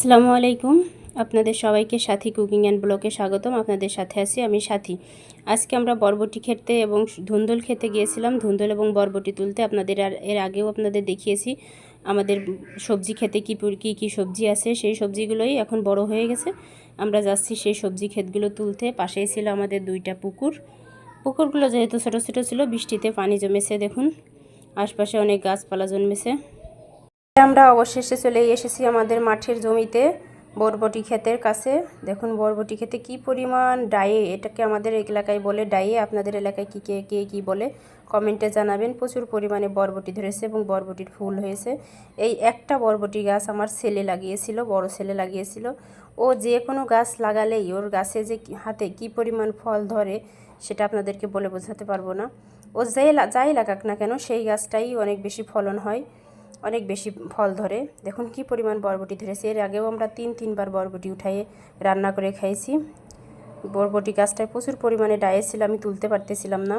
আসসালামু আলাইকুম। আপনাদের সবাইকে সাথী কুকিং অ্যান্ড ব্লকে স্বাগতম। আপনাদের সাথে আছি আমি সাথী। আজকে আমরা বরবটি খেতে এবং ধুন্দল খেতে গিয়েছিলাম। ধুন্দল এবং বরবটি তুলতে আপনাদের আর এর আগেও আপনাদের দেখিয়েছি আমাদের সবজি খেতে কী কী কী সবজি আছে। সেই সবজিগুলোই এখন বড় হয়ে গেছে। আমরা যাচ্ছি সেই সবজি ক্ষেতগুলো তুলতে। পাশেই ছিল আমাদের দুইটা পুকুর। পুকুরগুলো যেহেতু ছোটো ছোটো ছিল, বৃষ্টিতে পানি জমেছে দেখুন। আশপাশে অনেক গাছপালা জন্মেছে। আমরা অবশেষে চলে এসেছি আমাদের মাঠের জমিতে বরবটি ক্ষেতের কাছে। দেখুন বরবটি ক্ষেতে কি পরিমাণ ডায়ে, এটাকে আমাদের এলাকায় বলে ডায়ে। আপনাদের এলাকায় কী, কে কে, কী বলে? কমেন্টে জানাবেন। প্রচুর পরিমাণে বরবটি ধরেছে এবং বরবটির ফুল হয়েছে। এই একটা বরবটি গাছ আমার ছেলে লাগিয়েছিল, বড় ছেলে লাগিয়েছিল। ও যে কোনো গাছ লাগালেই ওর গাছে যে হাতে কি পরিমাণ ফল ধরে সেটা আপনাদেরকে বলে বোঝাতে পারব না। ও যাই যাই লাগাক না কেন, সেই গাছটাই অনেক বেশি ফলন হয়। অনেক বেশি ফল ধরে। দেখুন কি পরিমাণ বরবটি ধরেছে। এর আগেও আমরা তিন, তিনবার বরবটি উঠাইয়ে রান্না করে খাইছি। বরবটি গাছটায় প্রচুর পরিমাণে ডায়ে ছিল, আমি তুলতে পারতেছিলাম না।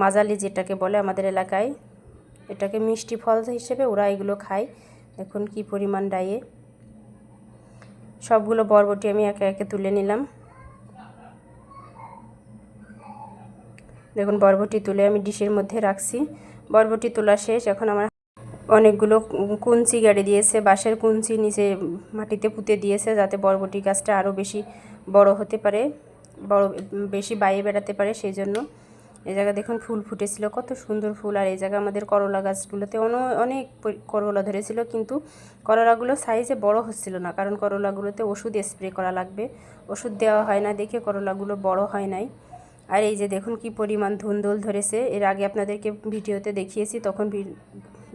মাজালি যেটাকে বলে আমাদের এলাকায়, এটাকে মিষ্টি ফল হিসেবে ওরা এগুলো খায়। দেখুন কি পরিমাণ ডায়ে সবগুলো বরবটি আমি একে একে তুলে নিলাম। দেখুন বরবটি তুলে আমি ডিশের মধ্যে রাখছি। বরবটি তোলা শেষ, এখন আমার অনেকগুলো কুঞ্চি গাড়ি দিয়েছে, বাঁশের কুঞ্চি নিচে মাটিতে পুঁতে দিয়েছে যাতে বরবটি গাছটা আরও বেশি বড় হতে পারে, বড়, বেশি বাইরে বেড়াতে পারে সেই জন্য এই জায়গা দেখুন ফুল ফুটেছিল, কত সুন্দর ফুল। আর এই জায়গা আমাদের করলা গাছগুলোতে অনেক করলা ধরেছিল, কিন্তু করলাগুলো সাইজে বড় হচ্ছিল না, কারণ করলাগুলোতে ওষুধ স্প্রে করা লাগবে। ওষুধ দেওয়া হয় না দেখে করলাগুলো বড় হয় নাই। আর এই যে দেখুন কি পরিমাণ ধুন্দল ধরেছে। এর আগে আপনাদেরকে ভিডিওতে দেখিয়েছি, তখন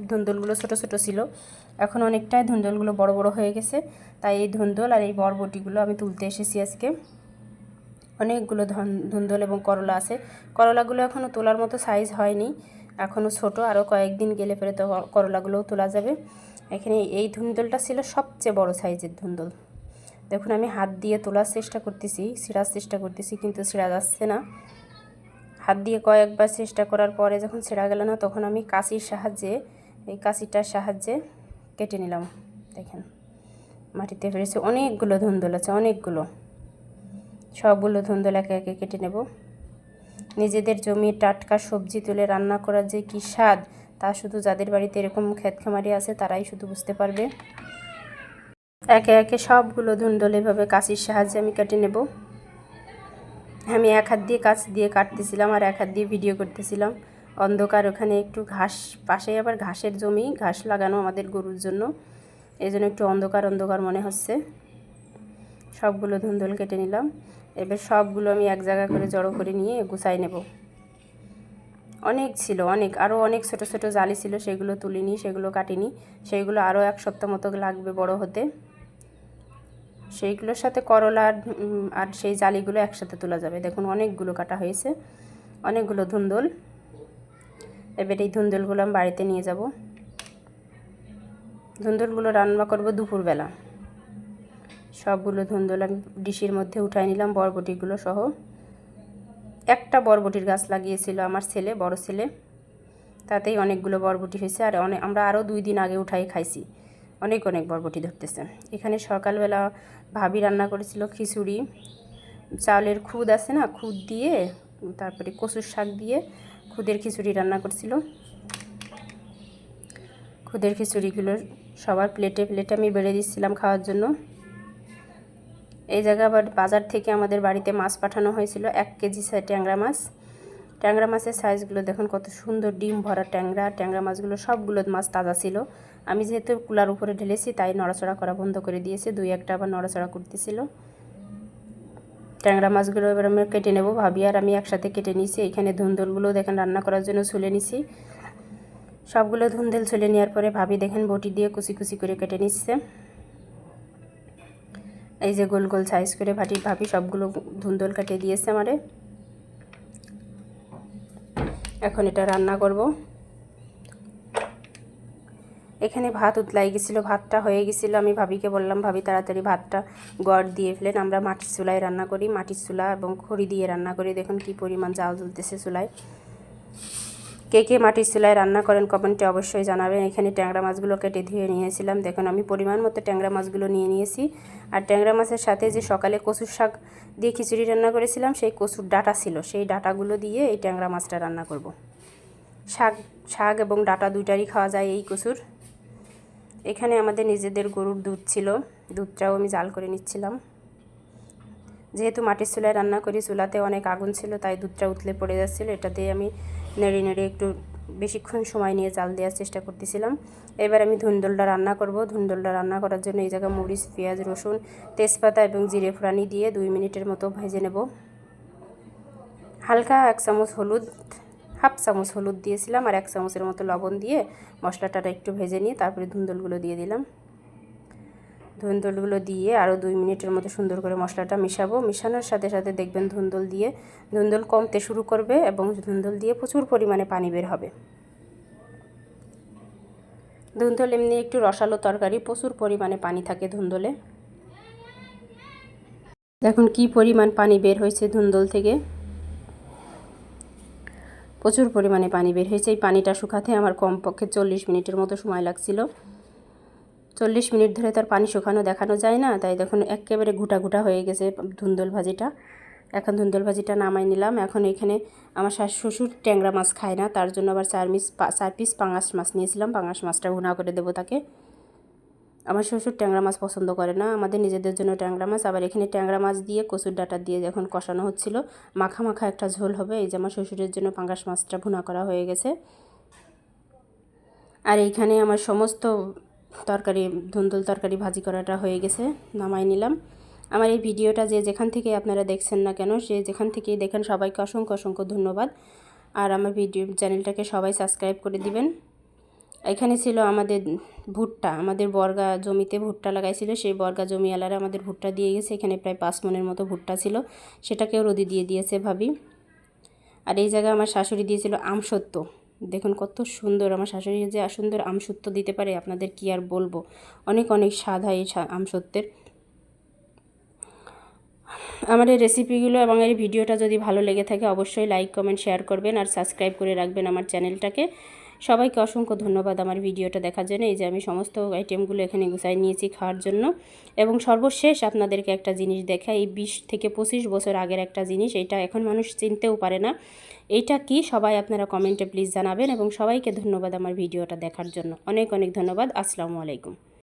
ধুন্দলগুলো ছোট ছোট ছিল। এখন অনেকটাই ধুন্দলগুলো বড় বড় হয়ে গেছে। তাই এই ধুন্দল আর এই বরবটিগুলো আমি তুলতে এসেছি আজকে। অনেকগুলো ধুন্দল এবং করলা আছে। করলাগুলো এখনও তোলার মতো সাইজ হয়নি। এখনও ছোট আরও কয়েকদিন গেলে পরে তো করলাগুলোও তোলা যাবে। এখানে এই ধুন্দলটা ছিল সবচেয়ে বড় সাইজের ধুন্দল। দেখুন আমি হাত দিয়ে তোলার চেষ্টা করতেছি, ছিঁড়ার চেষ্টা করতেছি, কিন্তু ছিঁড়া যাচ্ছে না। হাত দিয়ে কয়েকবার চেষ্টা করার পরে যখন ছেঁড়া গেল না, তখন আমি কাশির সাহায্যে, এই কাশিটার সাহায্যে কেটে নিলাম। দেখেন, মাটিতে ফেলেছে অনেকগুলো ধুন্দল আছে, অনেকগুলো। সবগুলো ধুন্দল একে একে কেটে নেব। নিজেদের জমি টাটকা সবজি তুলে রান্না করার যে কী স্বাদ, তা শুধু যাদের বাড়িতে এরকম ক্ষেত খামারি আছে, তারাই শুধু বুঝতে পারবে। একে একে সবগুলো ধুন্দল এভাবে কাশির সাহায্যে আমি কেটে নেব। আমি এক হাত দিয়ে কাছ দিয়ে কাটতেছিলাম আর এক হাত দিয়ে ভিডিও করতেছিলাম। অন্ধকার ওখানে একটু ঘাস, পাশে আবার ঘাসের জমি, ঘাস লাগানো আমাদের গরুর জন্য। এই জন্য একটু অন্ধকার অন্ধকার মনে হচ্ছে। সবগুলো ধুন্দল কেটে নিলাম। এবার সবগুলো আমি এক জায়গা করে জড়ো করে নিয়ে গুছাই নেব। অনেক ছিল, অনেক। আরও অনেক ছোট ছোট জালি ছিল, সেগুলো তুলিনি, সেগুলো কাটিনি। সেইগুলো আরও এক সপ্তাহ মতো লাগবে বড় হতে। সেইগুলোর সাথে করলা আর সেই জালিগুলো একসাথে তোলা যাবে। দেখুন, অনেকগুলো কাটা হয়েছে। অনেকগুলো ধুন্দল। এবার এই ধুন্দলগুলো আমি বাড়িতে নিয়ে যাব। ধুন্দলগুলো রান্না করব দুপুরবেলা। সবগুলো ধুন্দল আমি ডিশের মধ্যে উঠাই নিলাম, বরবটিগুলো সহ। একটা বরবটির গাছ লাগিয়েছিল আমার ছেলে, বড় ছেলে। তাতেই অনেকগুলো বরবটি হয়েছে। আর অনেক আমরা আরও দুই দিন আগে উঠাই খাইছি। অনেক অনেক বরবটি ধরতেছে। এখানে সকালবেলা ভাবি রান্না করেছিল খিচুড়ি। চালের খুদ আছে না, খুদ দিয়ে, তারপরে কচুর শাক দিয়ে খুদের খিচুড়ি রান্না করছিল। খুদের খিচুড়িগুলো সবার প্লেটে প্লেটে আমি বেড়ে দিচ্ছিলাম খাওয়ার জন্য। এই জায়গা আবার বাজার থেকে আমাদের বাড়িতে মাছ পাঠানো হয়েছিল, এক কেজি ট্যাংরা মাছ। ট্যাংরা মাছের সাইজগুলো দেখুন কত সুন্দর, ডিম ভরা ট্যাংরা। ট্যাংরা মাছগুলো সবগুলো মাছ তাজা ছিল। আমি যেহেতু কুলার উপরে ঢেলেছি, তাই নড়াচড়া করা বন্ধ করে দিয়েছে। দুই একটা আবার নড়াচড়া করতেছিল। ট্যাংরা মাছগুলো এবার আমি কেটে নেব ভাবি, আর আমি একসাথে কেটে নিয়েছি। এখানে ধুন্দলগুলো দেখেন রান্না করার জন্য ছুলে নিছি। সবগুলো ধুন্দল ছুলে নেওয়ার পরে ভাবি দেখেন বটি দিয়ে কুচি কুচি করে কেটে নিচ্ছে। এই যে গোল গোল সাইজ করে ভাটি ভাবি সবগুলো ধুন্দল কেটে দিয়েছে আমারে। এখন এটা রান্না করব। এখানে ভাত উতলাই গেছিল, ভাতটা হয়ে গেছিল। আমি ভাবিকে বললাম, ভাবি, তাড়াতাড়ি ভাতটা গড় দিয়ে ফেলেন। আমরা মাটির চুলায় রান্না করি, মাটির চুলা এবং খড়ি দিয়ে রান্না করি। দেখুন কি পরিমাণ জাল জ্বলতেছে চুলায়। কে কে মাটির চুলায় রান্না করেন কমেন্টে অবশ্যই জানাবেন। এখানে ট্যাংরা মাছগুলো কেটে ধুয়ে নিয়েছিলাম। দেখুন, আমি পরিমাণ মতো ট্যাংরা মাছগুলো নিয়ে নিয়েছি। আর ট্যাংরা মাছের সাথে যে সকালে কচুর শাক দিয়ে খিচুড়ি রান্না করেছিলাম, সেই কচুর ডাটা ছিল। সেই ডাটাগুলো দিয়ে এই ট্যাংরা মাছটা রান্না করব। শাক শাক এবং ডাটা দুইটারই খাওয়া যায় এই কচুর। এখানে আমাদের নিজেদের গরুর দুধ ছিল। দুধটাও আমি জাল করে নিচ্ছিলাম। যেহেতু মাটির চুলায় রান্না করি, চুলাতে অনেক আগুন ছিল, তাই দুধটা উতলে পড়ে যাচ্ছিল। এটা দিয়ে আমি নেড়ে নেড়ে একটু বেশিক্ষণ সময় নিয়ে জাল দেওয়ার চেষ্টা করতেছিলাম। এবার আমি ধুন্দলটা রান্না করব। ধুন্দলটা রান্না করার জন্য এই জায়গায় মরিচ, পেঁয়াজ, রসুন, তেজপাতা এবং জিরে ফোড়ানি দিয়ে দুই মিনিটের মতো ভেজে নেব। হালকা এক চামচ হলুদ হাফ চামচ হলুদ দিয়েছিলাম আর এক চামচের মতো লবণ দিয়ে মশলাটা একটু ভেজে নিয়ে তারপরে ধুন্দলগুলো দিয়ে দিলাম। ধুন্দলগুলো দিয়ে আরও দুই মিনিটের মতো সুন্দর করে মশলাটা মিশাবো। মিশানোর সাথে সাথে দেখবেন ধুন্দল দিয়ে, ধুন্দল কমতে শুরু করবে এবং ধুন্দল দিয়ে প্রচুর পরিমাণে পানি বের হবে। ধুন্দল এমনি একটু রসালো তরকারি, প্রচুর পরিমাণে পানি থাকে ধুন্দলে। দেখুন কি পরিমাণ পানি বের হয়েছে ধুন্দল থেকে। প্রচুর পরিমাণে পানি বের হয়েছে। এই পানিটা শুকাতে আমার কমপক্ষে চল্লিশ মিনিটের মতো সময় লাগছিল। চল্লিশ মিনিট ধরে তার পানি শুকানো দেখানো যায় না, তাই দেখুন একেবারে ঘুটা ঘুটা হয়ে গেছে ধুন্দল ভাজিটা। এখন ধুন্দল ভাজিটা নামাই নিলাম। এখন এখানে আমার শাশ শ্বশুর ট্যাংরা মাছ খায় না, তার জন্য আবার চার মিস চার পিস পাঙাশ মাছ নিয়েছিলাম। পাঙাশ মাছটা ঘুনা করে দেবো তাকে। আমার শ্বশুর ট্যাংরা মাছ পছন্দ করে না। আমাদের নিজেদের জন্য ট্যাংরা মাছ। আবার এখানে ট্যাংরা মাছ দিয়ে কচুর ডাটা দিয়ে যখন কষানো হচ্ছিল, মাখা মাখা একটা ঝোল হবে। এই যে আমার শ্বশুরের জন্য পাঙ্গাস মাছটা ভুনা করা হয়ে গেছে। আর এইখানে আমার সমস্ত তরকারি, ধুন্দুল তরকারি ভাজি করাটা হয়ে গেছে। নামাই নিলাম। আমার এই ভিডিওটা যে যেখান থেকে আপনারা দেখছেন না কেন, সে যেখান থেকে দেখেন, সবাইকে অসংখ্য অসংখ্য ধন্যবাদ। আর আমার ভিডিও চ্যানেলটাকে সবাই সাবস্ক্রাইব করে দিবেন। এখানে ছিল আমাদের ভুট্টা, আমাদের বর্গা জমিতে ভুট্টা লাগাইছিল, সেই বর্গা জমিওয়ালারা আমাদের ভুট্টা দিয়ে গেছে। এখানে প্রায় পাঁচ মনের মতো ভুট্টা ছিল, সেটাকেও রোদি দিয়ে দিয়েছে ভাবি। আর এই জায়গায় আমার শাশুড়ি দিয়েছিল আমসত্ত্ব দেখুন কত সুন্দর আমার শাশুড়ি যে সুন্দর আমসত্ত্ব দিতে পারে, আপনাদের কি আর বলব? অনেক অনেক স্বাদ হয় এই আমসত্ত্বের আমার এই রেসিপিগুলো এবং এই ভিডিওটা যদি ভালো লেগে থাকে, অবশ্যই লাইক কমেন্ট শেয়ার করবেন আর সাবস্ক্রাইব করে রাখবেন আমার চ্যানেলটাকে সবাইকে অসংখ্য ধন্যবাদ আমার ভিডিওটা দেখার জন্য। এই যে আমি সমস্ত আইটেমগুলো এখানে গুছাই নিয়েছি খাওয়ার জন্য। এবং সর্বশেষ আপনাদেরকে একটা জিনিস দেখা এই বিশ থেকে পঁচিশ বছর আগের একটা জিনিস, এটা এখন মানুষ চিনতেও পারে না। এইটা কি? সবাই আপনারা কমেন্টে প্লিজ জানাবেন এবং সবাইকে ধন্যবাদ আমার ভিডিওটা দেখার জন্য। অনেক অনেক ধন্যবাদ। আসসালামু আলাইকুম।